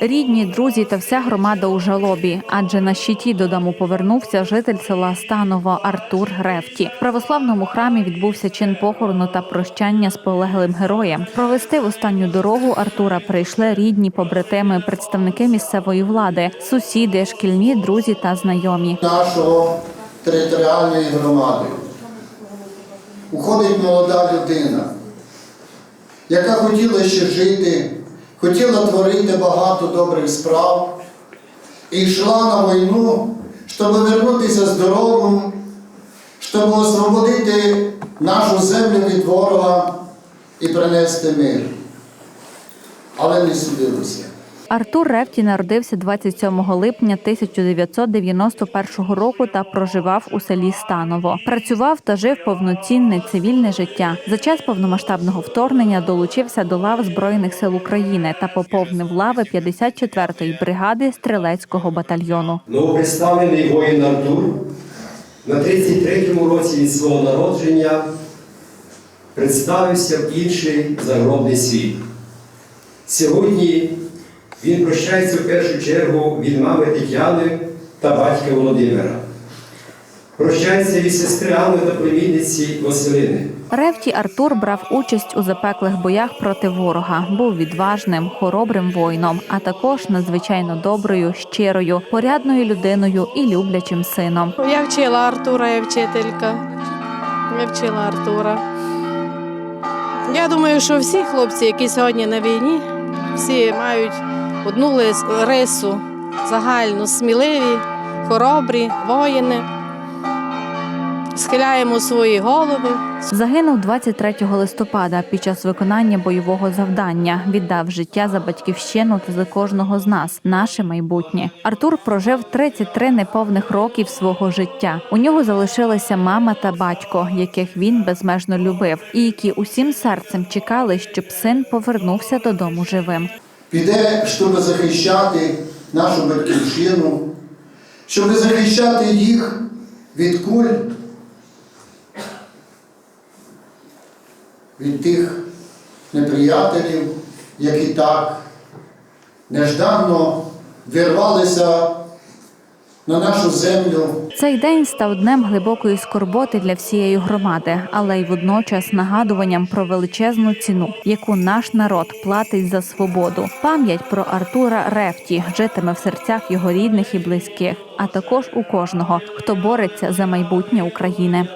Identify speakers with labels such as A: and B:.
A: Рідні, друзі та вся громада у жалобі, адже на щиті додому повернувся житель села Станово Артур Ревті. В православному храмі відбувся чин похорону та прощання з полеглим героєм. Провести в останню дорогу Артура прийшли рідні, побратими, представники місцевої влади, сусіди, шкільні, друзі та знайомі.
B: нашого територіальної громади. Уходить молода людина, яка хотіла ще жити, хотіла творити багато добрих справ і йшла на війну, щоб вернутися здоровим, щоб освободити нашу землю від ворога і принести мир. Але не судилося.
A: Артур Ревті народився 27 липня 1991 року та проживав у селі Станово. Працював та жив повноцінне цивільне життя. За час повномасштабного вторгнення долучився до лав Збройних сил України та поповнив лави 54-ї бригади стрілецького батальйону.
C: Новоприставлений воїн Артур на 33-му році від свого народження представився в інший загробний світ. Сьогодні він прощається в першу чергу від мами Тетяни та батька Володимира. Прощається від сестри Анни та племінниці Василини.
A: Ревті Артур брав участь у запеклих боях проти ворога, був відважним, хоробрим воїном, а також надзвичайно доброю, щирою, порядною людиною і люблячим сином.
D: Я вчила Артура, я вчителька. Я вчила Артура. Я думаю, що всі хлопці, які сьогодні на війні, всі мають одну рису загальну, сміливі, хоробрі, воїни. Схиляємо свої голови,
A: Загинув 23 листопада під час виконання бойового завдання. Віддав життя за батьківщину та за кожного з нас, наше майбутнє. Артур прожив 33 неповних років свого життя. У нього залишилися мама та батько, яких він безмежно любив, і які усім серцем чекали, щоб син повернувся додому живим.
B: Піде, щоб захищати нашу батьківщину, щоб захищати їх від куль, від тих неприятелів, які так нежданно вирвалися на нашу землю.
A: Цей день став днем глибокої скорботи для всієї громади, але й водночас нагадуванням про величезну ціну, яку наш народ платить за свободу. Пам'ять про Артура Рефті житиме в серцях його рідних і близьких, а також у кожного, хто бореться за майбутнє України.